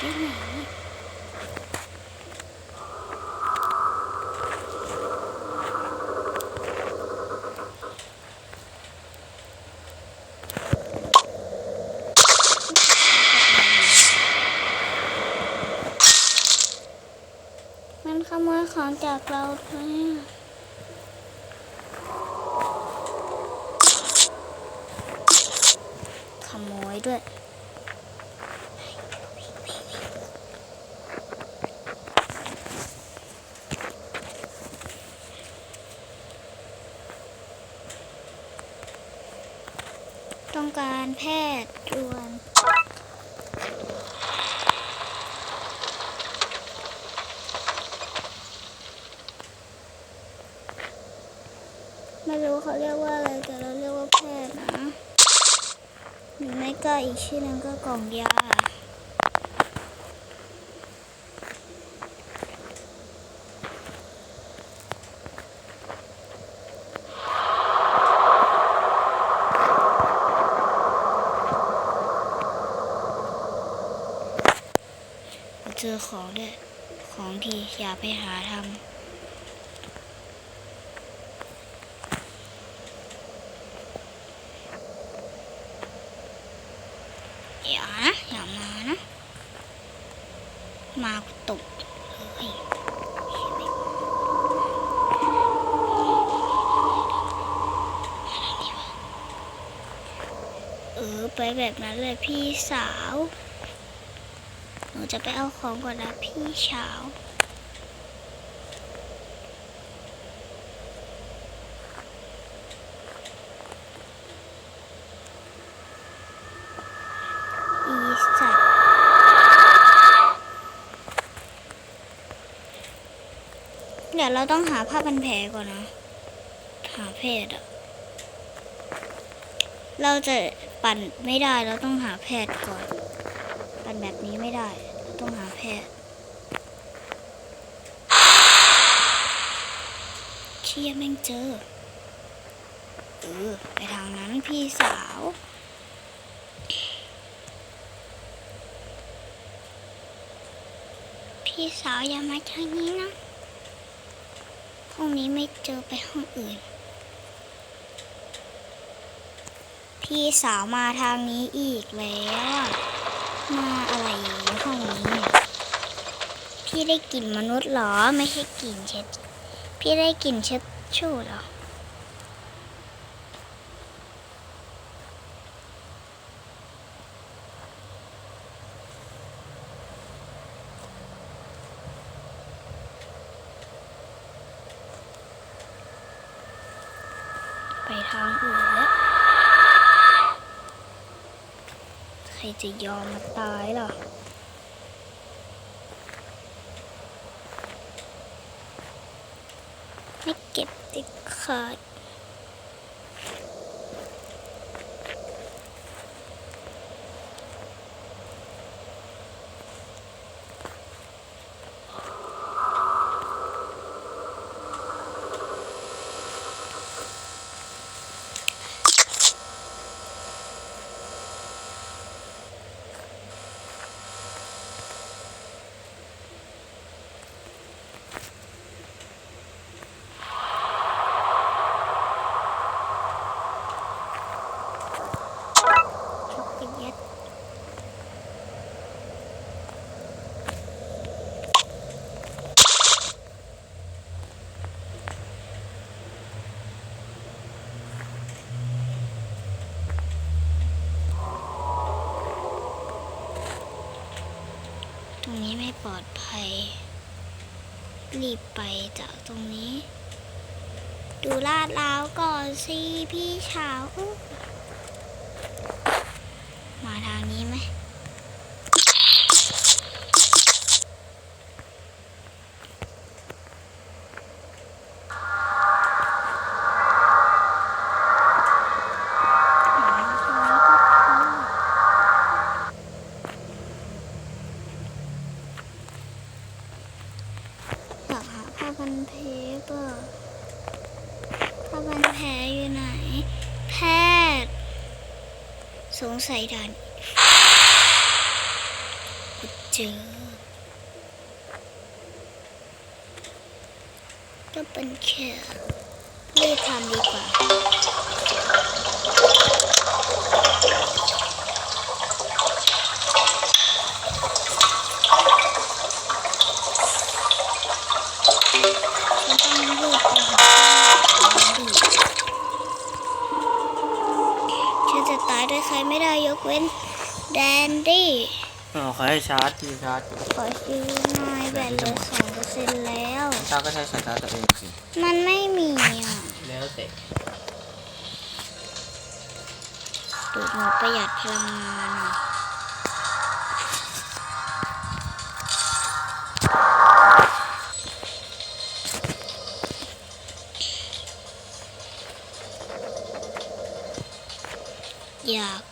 ได้ไงเนี่ยมันขโมยของจากเราเลยขโมยด้วย ต้องการแพทย์ด่วน ไม่รู้เขาเรียกว่าอะไร แต่เราเรียกว่าแพทย์นะหรือไม่ก็อีกชื่อนึงก็กล่องยา เจอของด้วยของที่อย่าไปหาทำอย่านะอย่ามานะ มาตกเออไปแบบนั้นเลยพี่สาว หนูจะไปเอาของก่อนนะพี่เช้าอีสัตว์เดี๋ยวเราต้องหาผ้าพันแผลก่อนนะ หาเพศอะเราจะปั่นไม่ได้เราต้องหาแพทย์ก่อนันแบบนี้ไม่ได้ ต้องหาแพทย์เชี่ยแม่งเจอ เออ ไปทางนั้นพี่สาวพี่สาวอย่ามาทางนี้นะ ห้องนี้ไม่เจอไปห้องอื่น พี่สาวมาทางนี้อีกแล้ว มา ได้กลิ่นมนุษย์เหรอ ไม่ใช่กลิ่นเช็ด พี่ได้กลิ่นเช็ดชู่เหรอ ไปทางอื่นแล้ว ใครจะยอมมาตายล่ะไม่เก็บ ติดขาด ช็อกโกแลตตรงนี้ไม่ป ลอดภัย รีบไปจากตรงนี้ ดูลาดลาวก่อนสิพี่เช้าอุ๊ย มาทางนี้ไหม อยากหาผ้า พันเพเปผ้าพันแผลอยู่ไหน แพทย์ สงสัยด่านกูเจอก็เป็นแค่ไม่ทำดีกว่า ฉันต้องรีบไปหาดีฉันจะตายด้วยใครไม่ได้ยก เว้นแดนดี้อ๋อขอให้ชาร์จที่ชาร์จขอชื่อหน่อยแบตเหลือสองเปอร์เซ็นต์แล้ว ชาร์จก็ใช้สายชาร์จตัวเองสิ มันไม่มีอะแล้วแต่ดูดหนูประหยัดพลังงานอะยาก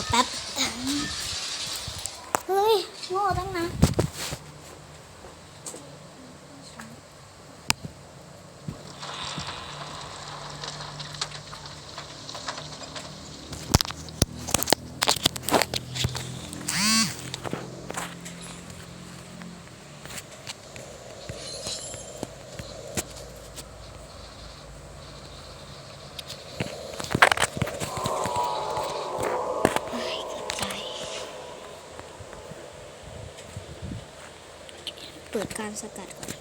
มาก เดี๋ยวแป๊บ เฮ้ย โง่ตั้งนะ เฮ้ยเกือบตาย เ